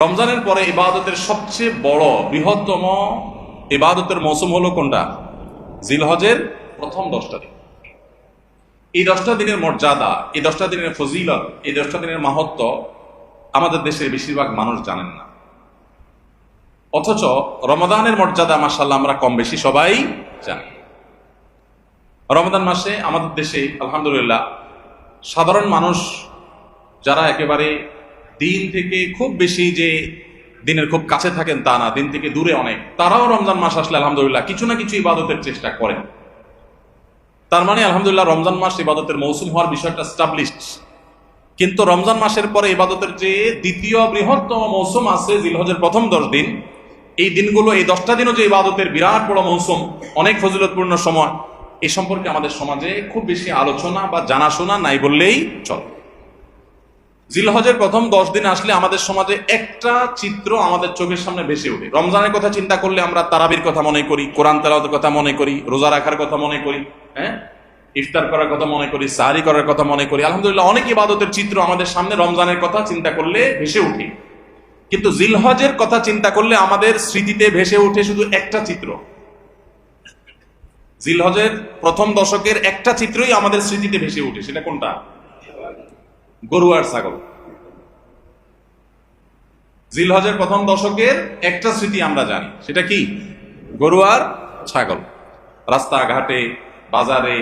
রমজানের পরে ইবাদতের সবচেয়ে বড় বৃহত্তম ইবাদতের মৌসুম হলো কোনটা? জিলহজের প্রথম দশটা দিন। এই দশটা দিনের মর্যাদা, এই দশটা দিনের ফজিলত, এই দশটা দিনের মাহাত্ম আমাদের দেশের বেশিরভাগ মানুষ জানেন না। অথচ রমদানের মর্যাদা মাসাল্লাহ আমরা কম বেশি সবাই জানি। রমদান মাসে আমাদের দেশে, আলহামদুলিল্লাহ, সাধারণ মানুষ যারা একেবারে দিন থেকে খুব বেশি যে দিনের খুব কাছে থাকেন তা না, দিন থেকে দূরে অনেক। তারাও রমজান মাস আসলে আলহামদুলিল্লাহ কিছু না কিছু ইবাদতের চেষ্টা করেন। তার মানে আলহামদুলিল্লাহ রমজান মাস ইবাদতের মৌসুম হওয়ার বিষয়টা স্টাবলিশড কিন্তু রমজান মাসের পরে ইবাদতের যে দ্বিতীয় বৃহত্তম মৌসুম আছে, জিলহজের প্রথম দশ দিন, এই দিনগুলো, এই দশটা দিনও যে ইবাদতের বিরাট বড় মৌসুম, অনেক ফজিলতপূর্ণ সময় এই সম্পর্কে আমাদের সমাজে খুব বেশি আলোচনা বা জানাশোনা নাই বললেই চলে। জিলহজের প্রথম দশ দিন আসলে আমাদের সমাজে একটা চিত্র আমাদের চোখের সামনে ভেসে ওঠে। রমজানের কথা চিন্তা করলে আমরা তারাবির কথা মনে করি, কোরআন তেলাওয়াতের কথা মনে করি, রোজা রাখার কথা মনে করি হ্যাঁ? ইফতার করার কথা মনে করি, সাহারি করার কথা মনে করি। আলহামদুলিল্লাহ অনেক ইবাদতের চিত্র আমাদের সামনে রমজানের কথা চিন্তা করলে ভেসে উঠে কিন্তু জিলহজের কথা চিন্তা করলে আমাদের স্মৃতিতে ভেসে ওঠে শুধু একটা চিত্র। জিলহজের প্রথম দশকের একটা চিত্রই আমাদের স্মৃতিতে ভেসে ওঠে, সেটা কোনটা? গরু আর ছাগল। জিলহজের প্রথম দশকের একটা স্মৃতি আমরা জানি, সেটা কি? গরু আর ছাগল। রাস্তাঘাটে, বাজারে,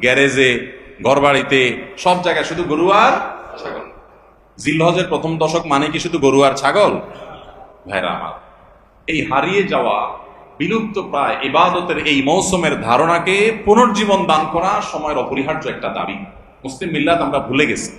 গ্যারেজে, ঘরবাড়িতে, সব জায়গায় শুধু গরু আর ছাগল। জিলহজের প্রথম দশক মানে কি শুধু গরু আর ছাগল? ভাইরা আমার, এই হারিয়ে যাওয়া, বিলুপ্ত প্রায় ইবাদতের এই মৌসুমের ধারণাকে পুনর্জীবন দান করা সময়ের অপরিহার্য একটা দাবি। মুসলিম মিল্লাত আমরা ভুলে গেছি।